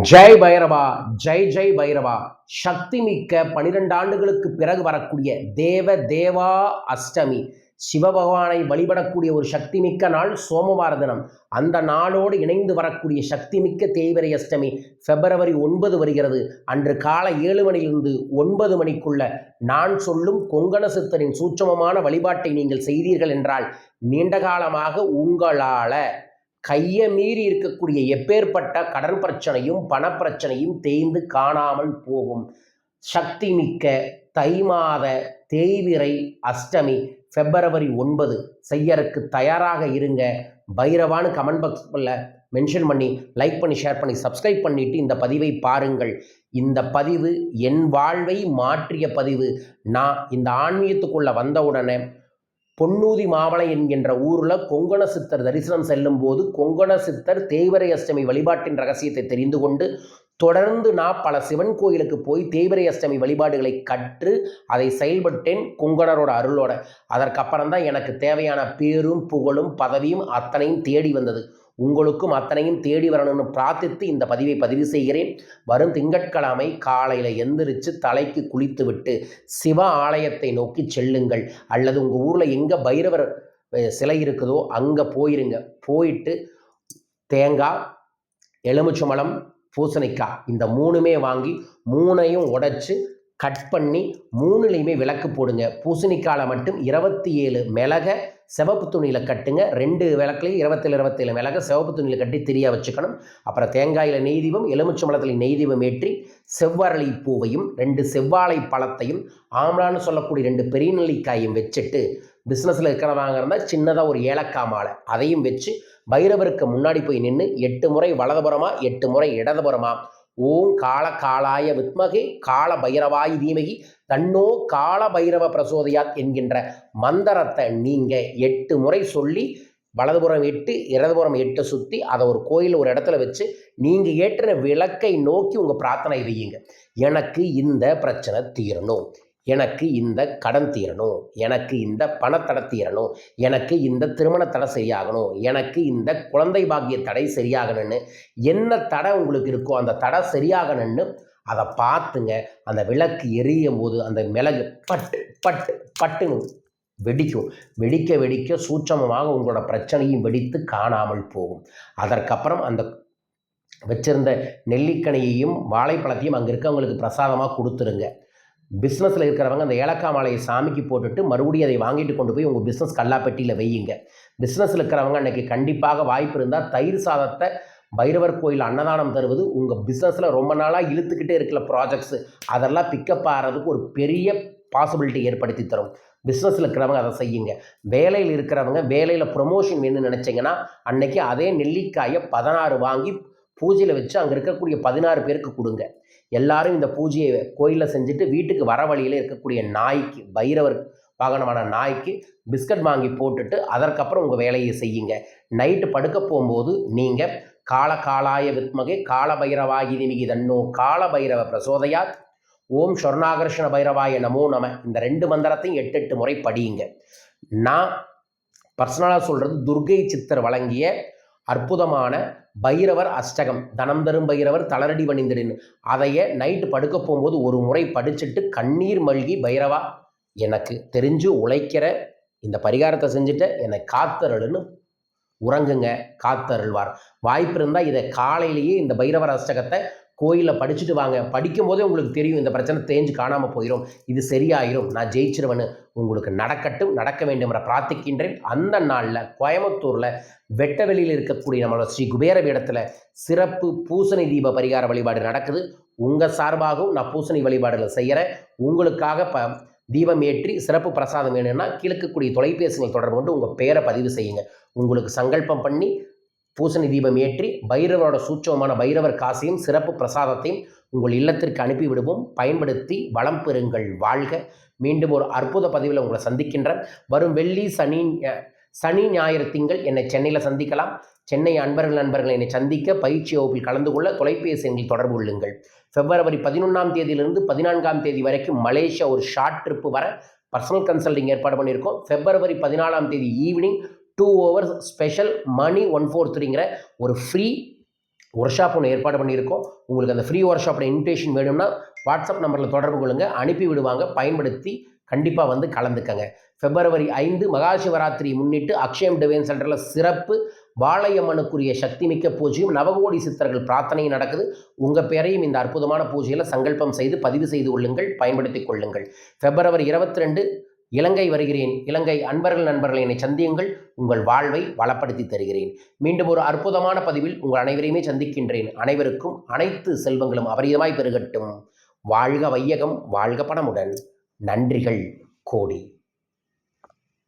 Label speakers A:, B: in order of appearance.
A: ஜெய் பைரவா ஜெய் ஜெய் பைரவா. சக்தி மிக்க பனிரெண்டு ஆண்டுகளுக்கு பிறகு வரக்கூடிய தேவ தேவா அஷ்டமி. சிவபகவானை வழிபடக்கூடிய ஒரு சக்தி மிக்க நாள் சோமவார தினம். அந்த நாளோடு இணைந்து வரக்கூடிய சக்தி மிக்க தேய்வரை அஷ்டமி பிப்ரவரி ஒன்பது வருகிறது. அன்று காலை ஏழு மணியிலிருந்து ஒன்பது மணிக்குள்ள நான் சொல்லும் கொங்கண சித்தரின் சூட்சமமான வழிபாட்டை நீங்கள் செய்தீர்கள் என்றால் நீண்ட காலமாக உங்களால கையை மீறி இருக்கக்கூடிய எப்பேற்பட்ட கடன் பிரச்சனையும் பணப்பிரச்சனையும் தேய்ந்து காணாமல் போகும். சக்தி மிக்க தை மாத தேய்விரை அஷ்டமி பிப்ரவரி ஒன்பது. செய்யறதுக்கு தயாராக இருங்க. பைரவான்னு கமெண்ட் பாக்ஸில் மென்ஷன் பண்ணி லைக் பண்ணி ஷேர் பண்ணி சப்ஸ்கிரைப் பண்ணிவிட்டு இந்த பதிவை பாருங்கள். இந்த பதிவு என் வாழ்வை மாற்றிய பதிவு. நான் இந்த ஆன்மீகத்துக்குள்ளே வந்தவுடனே பொன்னூதி மாவளை என்கின்ற ஊரில் கொங்கண சித்தர் தரிசனம் செல்லும் போது கொங்கண சித்தர் தேய்வரை அஷ்டமி வழிபாட்டின் ரகசியத்தை தெரிந்து கொண்டு தொடர்ந்து நான் பல சிவன் கோயிலுக்கு போய் தேய்வரை அஷ்டமி வழிபாடுகளை கற்று அதை செயல்பட்டேன் கொங்கணரோட அருளோட. அதற்கப்புறம் தான் எனக்கு தேவையான பேரும் புகழும் பதவியும் அத்தனையும் தேடி வந்தது. உங்களுக்கும் அத்தனையும் தேடி வரணும்னு பிரார்த்தித்து இந்த பதிவை பதிவு செய்கிறேன். வரும் திங்கட்கிழமை காலையில் எந்திரிச்சு தலைக்கு குளித்து விட்டு சிவ ஆலயத்தை நோக்கி செல்லுங்கள். அல்லது உங்கள் ஊரில் எங்கே பைரவர் சிலை இருக்குதோ அங்கே போயிருங்க. போயிட்டு தேங்காய் எலுமிச்சம்பழம் பூசணிக்காய் இந்த மூணுமே வாங்கி மூணையும் உடைச்சு கட் பண்ணி மூணுலேயுமே விளக்கு போடுங்க. பூசணிக்காலை மட்டும் இருபத்தி ஏழு மிளக சிவப்பு துணியில் கட்டுங்க. ரெண்டு விளக்குலையும் இருபத்தேழு இருபத்தேழு மிளக சிவப்பு துணியில் கட்டி திரியா வச்சுக்கணும். அப்புறம் தேங்காயில் நெய் தீபம் எலுமிச்சம்பழத்தில் நெய் தீபம் ஏற்றி செவ்வரளி பூவையும் ரெண்டு செவ்வாழை பழத்தையும் ஆம்லான்னு சொல்லக்கூடிய ரெண்டு பெரிய நெல்லிக்காயும் வச்சுட்டு பிஸ்னஸில் இருக்கிறவங்க இருந்தால் சின்னதாக ஒரு ஏலக்காய் மாலை. அதையும் வச்சு பைரவருக்கு முன்னாடி போய் நின்று எட்டு முறை வலதுபுறமா எட்டு முறை இடதுபுறமா ஓம் கால காலாய வித்மகே கால பைரவாய் தீமகி. தன்னோ கால பைரவ பிரசோதையாத் என்கின்ற மந்திரத்தை நீங்கள் எட்டு முறை சொல்லி வலதுபுறம் எட்டு இடதுபுறம் எட்டு சுற்றி அதை ஒரு கோயில் ஒரு இடத்துல வச்சு நீங்கள் ஏற்றின விளக்கை நோக்கி உங்கள் பிரார்த்தனை வையுங்க. எனக்கு இந்த பிரச்சனை தீரணும். எனக்கு இந்த கடன் தீரணும் எனக்கு இந்த பணத்தடை தீரணும் எனக்கு இந்த திருமண தடை சரியாகணும் எனக்கு இந்த குழந்தை பாக்கிய தடை சரியாகணும்னு என்ன தடை உங்களுக்கு இருக்கோ அந்த தடை சரியாகணும்னு அதை பார்த்துங்க. அந்த விளக்கு எரியும் போது அந்த மிளகு பட்டு பட்டு பட்டுன்னு வெடிக்கும். வெடிக்க வெடிக்க சூட்சமமாக உங்களோட பிரச்சனையும் வெடித்து காணாமல் போகும். அதற்கப்புறம் அந்த வச்சிருந்த நெல்லிக்கனியையும் வாழைப்பழத்தையும் அங்கே இருக்கவங்களுக்கு பிரசாதமாக கொடுத்துருங்க. பிஸ்னஸில் இருக்கிறவங்க அந்த ஏலக்காய் மாலையை சாமிக்கு போட்டுட்டு மறுபடியும் அதை வாங்கிட்டு கொண்டு போய் உங்கள் பிஸ்னஸ் கல்லாப்பெட்டியில் வையுங்க. பிஸ்னஸில் இருக்கிறவங்க அன்றைக்கி கண்டிப்பாக வாய்ப்பு இருந்தால் தயிர் சாதத்தை பைரவர் கோயில் அன்னதானம் தருவது உங்கள் பிஸ்னஸில் ரொம்ப நாளாக இழுத்துக்கிட்டே இருக்கிற ப்ராஜெக்ட்ஸு அதெல்லாம் பிக்கப் ஆகிறதுக்கு ஒரு பெரிய பாசிபிலிட்டி ஏற்படுத்தி தரும். பிஸ்னஸில் இருக்கிறவங்க அதை செய்யுங்க. வேலையில் இருக்கிறவங்க வேலையில் ப்ரொமோஷன் வேணும்னு நினச்சிங்கன்னா அன்றைக்கி அதே நெல்லிக்காயை பதினாறு வாங்கி பூஜையில் வச்சு அங்கே இருக்கக்கூடிய பதினாறு பேருக்கு கொடுங்க. எல்லாரும் இந்த பூஜையை கோயிலில் செஞ்சுட்டு வீட்டுக்கு வர வழியில் இருக்கக்கூடிய நாய்க்கு பைரவர் வாகனமான நாய்க்கு பிஸ்கட் வாங்கி போட்டுட்டு அதற்கப்புறம் உங்கள் வேலையை செய்யுங்க. நைட்டு படுக்க போகும்போது நீங்கள் கால காலாய வித்மகை கால பைரவாயி நிமிகி தன்னோ கால பைரவ பிரசோதயாத் ஓம் ஸ்வர்ணாகர்ஷண பைரவாய நமோ நம இந்த ரெண்டு மந்திரத்தையும் எட்டு எட்டு முறை படியுங்க. நான் பர்சனலாக சொல்கிறது துர்கை சித்தர் வழங்கிய அற்புதமான பைரவர் அஷ்டகம். தனம் தரும் பைரவர் தளரடி வணிந்திடின்னு அதைய நைட்டு படுக்க போகும்போது ஒரு முறை படிச்சுட்டு கண்ணீர் மல்கி பைரவா எனக்கு தெரிஞ்சு உழைக்கிற இந்த பரிகாரத்தை செஞ்சுட்டு என்னை காத்தருள்னு உறங்குங்க காத்தருள்வார். வாய்ப்பு இருந்தால் இதை காலையிலேயே இந்த பைரவர் அஷ்டகத்தை கோயிலில் படிச்சுட்டு வாங்க. படிக்கும் போதே உங்களுக்கு தெரியும் இந்த பிரச்சனை தேஞ்சு காணாமல் போயிடும் இது சரியாயிரும். நான் ஜெயிச்சிருவேன்னு உங்களுக்கு நடக்கட்டும் நடக்க வேண்டும் என்ற பிரார்த்திக்கின்றேன். அந்த நாளில் கோயம்புத்தூரில் வெட்டவெளியில் இருக்கக்கூடிய நம்மளோட ஸ்ரீ குபேர பீடத்தில் சிறப்பு பூசணி தீப பரிகார வழிபாடு நடக்குது. உங்கள் சார்பாகவும் நான் பூசணி வழிபாடுகள் செய்கிறேன் உங்களுக்காக ப தீபம் ஏற்றி சிறப்பு பிரசாதம் வேணும்னா கிழக்கக்கூடிய தொலைபேசிகள் தொடர்பு கொண்டு உங்கள் பெயரை பதிவு செய்யுங்க. உங்களுக்கு சங்கல்பம் பண்ணி பூசணி தீபம் ஏற்றி பைரவரோட சூட்சமான பைரவர் காசையும் சிறப்பு பிரசாதத்தையும் உங்கள் இல்லத்திற்கு அனுப்பிவிடுவோம் பயன்படுத்தி வளம் பெறுங்கள் வாழ்க. மீண்டும் ஒரு அற்புத பதிவில் உங்களை சந்திக்கின்றேன். வரும் வெள்ளி சனி சனி ஞாயிறு திங்கள் என்னை சென்னையில் சந்திக்கலாம். சென்னை அன்பர்கள் நண்பர்கள் என்னை சந்திக்க பயிற்சி வகுப்பில் கலந்து கொள்ள தொலைபேசி எண்ணில் தொடர்பு கொள்ளுங்கள். பிப்ரவரி பதினொன்றாம் தேதியிலிருந்து பதினான்காம் தேதி வரைக்கும் மலேசியா ஒரு ஷார்ட் ட்ரிப்பு வர பர்சனல் கன்சல்டிங் ஏற்பாடு பண்ணியிருக்கோம். பிப்ரவரி பதினாலாம் தேதி ஈவினிங் டூ ஹவர்ஸ் ஸ்பெஷல் மணி ஒன் ஃபோர் த்ரீங்கிற ஒரு ஃப்ரீ ஒர்க் ஷாப் ஒன்று ஏற்பாடு பண்ணியிருக்கோம். உங்களுக்கு அந்த ஃப்ரீ ஒர்க் ஷாப்போட இன்விடேஷன் வேணும்னா வாட்ஸ்அப் நம்பரில் தொடர்பு கொள்ளுங்கள் அனுப்பி விடுவாங்க. பயன்படுத்தி கண்டிப்பாக வந்து கலந்துக்கங்க. பிப்ரவரி ஐந்து மகாசிவராத்திரி முன்னிட்டு அக்ஷயம் டிவைன் சென்டரில் சிறப்பு வாழையம்மனுக்குரிய சக்திமிக்க பூஜையும் நவகோடி சித்தர்கள் பிரார்த்தனையும் நடக்குது. உங்கள் பேரையும் இந்த அற்புதமான பூஜையில் சங்கல்பம் செய்து பதிவு செய்து கொள்ளுங்கள். பயன்படுத்தி கொள்ளுங்கள். பிப்ரவரி இருபத்தி ரெண்டு இலங்கை வருகிறேன். இலங்கை அன்பர்கள் நண்பர்கள் என்னை சந்தியுங்கள். உங்கள் வாழ்வை வளப்படுத்தி தருகிறேன். மீண்டும் ஒரு அற்புதமான பதிவில் உங்கள் அனைவரையுமே சந்திக்கின்றேன். அனைவருக்கும் அனைத்து செல்வங்களும் அபரிதமாய் பெருகட்டும். வாழ்க வையகம் வாழ்க பணமுடன். நன்றிகள் கோடி.